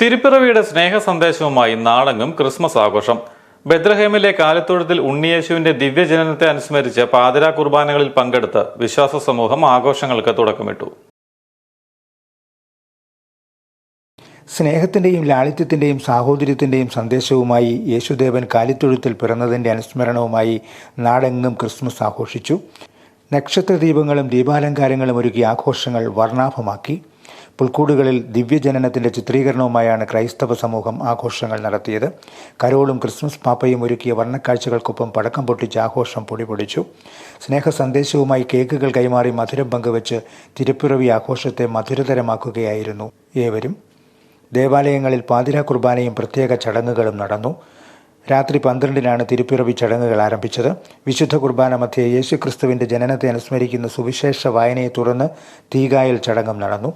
തിരുപ്പിറവിയുടെ സ്നേഹ സന്ദേശവുമായി നാടെങ്ങും ക്രിസ്മസ് ആഘോഷം. ബദ്രഹേമിലെ കാലത്തൊഴുത്തിൽ ഉണ്ണിയേശുവിന്റെ ദിവ്യജനനത്തെ അനുസ്മരിച്ച് പാതിരാ കുർബാനകളിൽ പങ്കെടുത്ത് വിശ്വാസ സമൂഹം ആഘോഷങ്ങൾക്ക് തുടക്കമിട്ടു. സ്നേഹത്തിന്റെയും ലാളിത്യത്തിന്റെയും സാഹോദര്യത്തിന്റെയും സന്ദേശവുമായി യേശുദേവൻ കാലിത്തൊഴുത്തിൽ പിറന്നതിന്റെ അനുസ്മരണവുമായി നാടെങ്ങും ക്രിസ്മസ് ആഘോഷിച്ചു. നക്ഷത്ര ദീപങ്ങളും ദീപാലങ്കാരങ്ങളും ഒരുക്കി ആഘോഷങ്ങൾ വർണാഭമാക്കി. പുൽക്കൂടുകളിൽ ദിവ്യജനനത്തിന്റെ ചിത്രീകരണവുമായാണ് ക്രൈസ്തവ സമൂഹം ആഘോഷങ്ങൾ നടത്തിയത്. കരോളും ക്രിസ്മസ് പാപ്പയും ഒരുക്കിയ വർണക്കാഴ്ചകൾക്കൊപ്പം പടക്കം പൊട്ടിച്ച് ആഘോഷം പൊടിപൊടിച്ചു. സ്നേഹ സന്ദേശവുമായി കേക്കുകൾ കൈമാറി മധുരം പങ്കുവച്ച് തിരുപ്പിറവി ആഘോഷത്തെ മധുരതരമാക്കുകയായിരുന്നു ഏവരും. ദേവാലയങ്ങളിൽ പാതിരാ കുർബാനയും പ്രത്യേക ചടങ്ങുകളും നടന്നു. രാത്രി പന്ത്രണ്ടിനാണ് തിരുപ്പിറവി ചടങ്ങുകൾ ആരംഭിച്ചത്. വിശുദ്ധ കുർബാന മധ്യേ യേശുക്രിസ്തുവിന്റെ ജനനത്തെ അനുസ്മരിക്കുന്ന സുവിശേഷ വായനയെ തുടർന്ന് തീകായൽ ചടങ്ങും നടന്നു.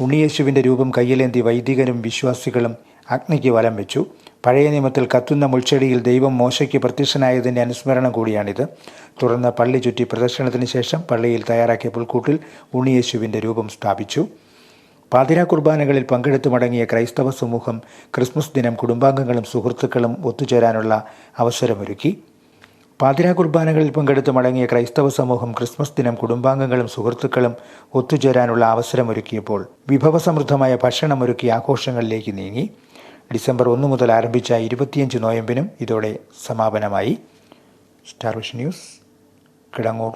ഉണ്ണിയേശുവിന്റെ രൂപം കയ്യിലേന്തി വൈദികരും വിശ്വാസികളും അഗ്നിക്ക് വലം വെച്ചു. പഴയ നിയമത്തിൽ കത്തുന്ന മുൾച്ചെടിയിൽ ദൈവം മോശയ്ക്ക് പ്രത്യക്ഷനായതിന്റെ അനുസ്മരണം കൂടിയാണിത്. തുടർന്ന് പള്ളി ചുറ്റി പ്രദർശനത്തിന് ശേഷം പള്ളിയിൽ തയ്യാറാക്കിയ പുൽക്കൂട്ടിൽ ഉണ്ണിയേശുവിന്റെ രൂപം സ്ഥാപിച്ചു. പാതിര കുർബാനകളിൽ പങ്കെടുത്തു മടങ്ങിയ ക്രൈസ്തവ സമൂഹം ക്രിസ്മസ് ദിനം കുടുംബാംഗങ്ങളും സുഹൃത്തുക്കളും ഒത്തുചേരാനുള്ള അവസരമൊരുക്കി. പാതിരാ കുർബാനകളിൽ പങ്കെടുത്ത് മടങ്ങിയ ക്രൈസ്തവ സമൂഹം ക്രിസ്മസ് ദിനം കുടുംബാംഗങ്ങളും സുഹൃത്തുക്കളും ഒത്തുചേരാനുള്ള അവസരമൊരുക്കിയപ്പോൾ വിഭവസമൃദ്ധമായ ഭക്ഷണമൊരുക്കി ആഘോഷങ്ങളിലേക്ക് നീങ്ങി. ഡിസംബർ ഒന്ന് മുതൽ ആരംഭിച്ച ഇരുപത്തിയഞ്ച് നോയമ്പിനും ഇതോടെ സമാപനമായി. Star vision news Kidangoor.